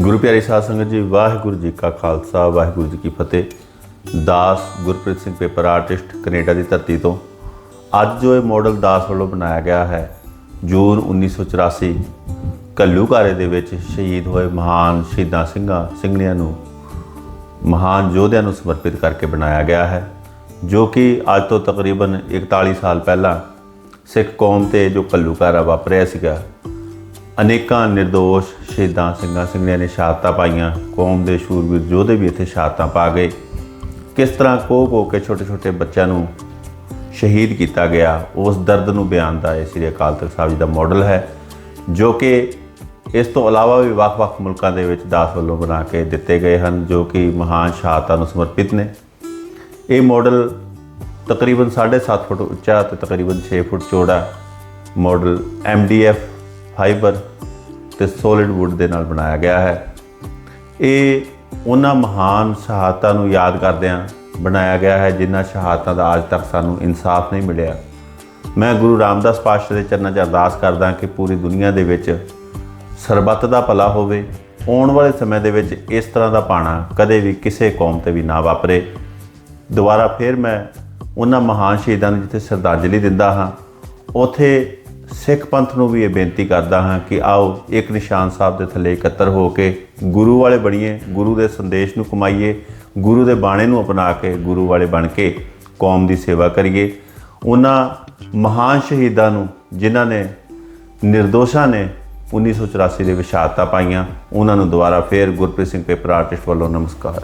ਗੁਰੂ ਪਿਆਰੀ ਸਾਧ ਸੰਗਤ ਜੀ, ਵਾਹਿਗੁਰੂ ਜੀ ਕਾ ਖਾਲਸਾ, ਵਾਹਿਗੁਰੂ ਜੀ ਕੀ ਫਤਿਹ। ਦਾਸ Gurpreet Singh paper artist Canada ਦੀ ਧਰਤੀ ਤੋਂ। ਅੱਜ ਜੋ ਇਹ ਮਾਡਲ ਦਾਸ ਵੱਲੋਂ ਬਣਾਇਆ ਗਿਆ ਹੈ, ਜੂਨ 1984 ਕੱਲੂਕਾਰੇ ਦੇ ਵਿੱਚ ਸ਼ਹੀਦ ਹੋਏ ਮਹਾਨ ਸ਼ਹੀਦਾਂ ਸਿੰਘਾਂ, ਸਿੰਘਣੀਆਂ ਨੂੰ, ਮਹਾਨ ਯੋਧਿਆਂ ਨੂੰ ਸਮਰਪਿਤ ਕਰਕੇ ਬਣਾਇਆ ਗਿਆ ਹੈ, ਜੋ ਕਿ ਅੱਜ ਤੋਂ ਤਕਰੀਬਨ 41 ਸਾਲ ਪਹਿਲਾਂ ਸਿੱਖ ਕੌਮ ਤੇ ਜੋ ਕੱਲੂਕਾਰਾ ਵਾਪਰਿਆ ਸੀਗਾ ਅਨੇਕਾਂ નિર્ਦੋਸ਼ ਸ਼ਹੀਦਾਂ ਸਿੰਘਾਂ ਸਿੰਘਣੀਆਂ ਨੇ ਸ਼ਹਾਦਤਾਂ ਪਾਈਆਂ। ਕੌਮ ਦੇ ਸ਼ੂਰਵੀਰ ਯੋਧੇ ਵੀ ਇੱਥੇ ਸ਼ਹਾਦਤਾਂ ਪਾ ਗਏ। ਕਿਸ ਤਰ੍ਹਾਂ ਕੋ ਕੋ ਕੇ ਛੋਟੇ ਛੋਟੇ ਬੱਚਿਆਂ ਨੂੰ ਸ਼ਹੀਦ ਕੀਤਾ ਗਿਆ, ਉਸ ਦਰਦ ਨੂੰ ਬਿਆਨ ਦਾ ਇਹ ਸ੍ਰੀ ਅਕਾਲ ਤਖਤ ਸਾਹਿਬ ਜੀ ਦਾ ਮਾਡਲ ਹੈ, ਜੋ ਕਿ ਇਸ ਤੋਂ ਇਲਾਵਾ ਵੀ ਵੱਖ-ਵੱਖ ਮੁਲਕਾਂ ਦੇ ਵਿੱਚ ਦਾਸ ਵੱਲੋਂ ਬਣਾ ਕੇ ਦਿੱਤੇ ਗਏ ਹਨ, ਜੋ ਕਿ ਮਹਾਨ ਸ਼ਹਾਦਤਾਂ ਨੂੰ ਸਮਰਪਿਤ ਨੇ। ਇਹ ਮਾਡਲ ਤਕਰੀਬਨ 7.5 ਫੁੱਟ ਉੱਚਾ ਤੇ ਤਕਰੀਬਨ 6 ਫੁੱਟ ਚੌੜਾ ਮਾਡਲ MDF ਫਾਈਬਰ ਤੇ ਸੋਲਿਡ ਵੁੱਡ ਦੇ ਨਾਲ ਬਣਾਇਆ ਗਿਆ ਹੈ। ਇਹ ਉਹਨਾਂ ਮਹਾਨ ਸ਼ਹਾਦਤਾਂ ਨੂੰ ਯਾਦ ਕਰਦਿਆਂ ਬਣਾਇਆ ਗਿਆ ਹੈ, ਜਿਨ੍ਹਾਂ ਸ਼ਹਾਦਤਾਂ ਦਾ ਅੱਜ ਤੱਕ ਸਾਨੂੰ ਇਨਸਾਫ ਨਹੀਂ ਮਿਲਿਆ। ਮੈਂ ਗੁਰੂ ਰਾਮਦਾਸ ਪਾਤਸ਼ਾਹ ਦੇ ਚਰਨਾਂ 'ਚ ਅਰਦਾਸ ਕਰਦਾ ਕਿ ਪੂਰੀ ਦੁਨੀਆ ਦੇ ਵਿੱਚ ਸਰਬੱਤ ਦਾ ਭਲਾ ਹੋਵੇ। ਆਉਣ ਵਾਲੇ ਸਮੇਂ ਦੇ ਵਿੱਚ ਇਸ ਤਰ੍ਹਾਂ ਦਾ ਪਾਣਾ ਕਦੇ ਵੀ ਕਿਸੇ ਕੌਮ ਤੇ ਵੀ ਨਾ ਵਾਪਰੇ। ਦੁਬਾਰਾ ਫਿਰ ਮੈਂ ਉਹਨਾਂ ਮਹਾਨ ਸ਼ਹੀਦਾਂ ਨੂੰ ਜਿੱਥੇ ਸ਼ਰਧਾਂਜਲੀ ਦਿੰਦਾ ਹਾਂ, ਉਥੇ ਸਿੱਖ ਪੰਥ ਨੂੰ ਵੀ ਇਹ ਬੇਨਤੀ ਕਰਦਾ ਹਾਂ ਕਿ ਆਓ ਇੱਕ ਨਿਸ਼ਾਨ ਸਾਹਿਬ ਦੇ ਥੱਲੇ ਇਕੱਤਰ ਹੋ ਕੇ ਗੁਰੂ ਵਾਲੇ ਬਣੀਏ, ਗੁਰੂ ਦੇ ਸੰਦੇਸ਼ ਨੂੰ ਕਮਾਈਏ, ਗੁਰੂ ਦੇ ਬਾਣੇ ਨੂੰ ਅਪਣਾ ਕੇ ਗੁਰੂ ਵਾਲੇ ਬਣ ਕੇ ਕੌਮ ਦੀ ਸੇਵਾ ਕਰੀਏ। ਉਹਨਾਂ ਮਹਾਨ ਸ਼ਹੀਦਾਂ ਨੂੰ ਜਿਨ੍ਹਾਂ ਨੇ ਨਿਰਦੋਸ਼ਾਂ ਨੇ 1984 ਦੇ ਵਿੱਚ ਸ਼ਹਾਦਤਾਂ ਪਾਈਆਂ, ਉਹਨਾਂ ਨੂੰ ਦੁਬਾਰਾ ਫੇਰ ਗੁਰਪ੍ਰੀਤ ਸਿੰਘ ਪੇਪਰ ਆਰਟਿਸਟ ਵੱਲੋਂ ਨਮਸਕਾਰ।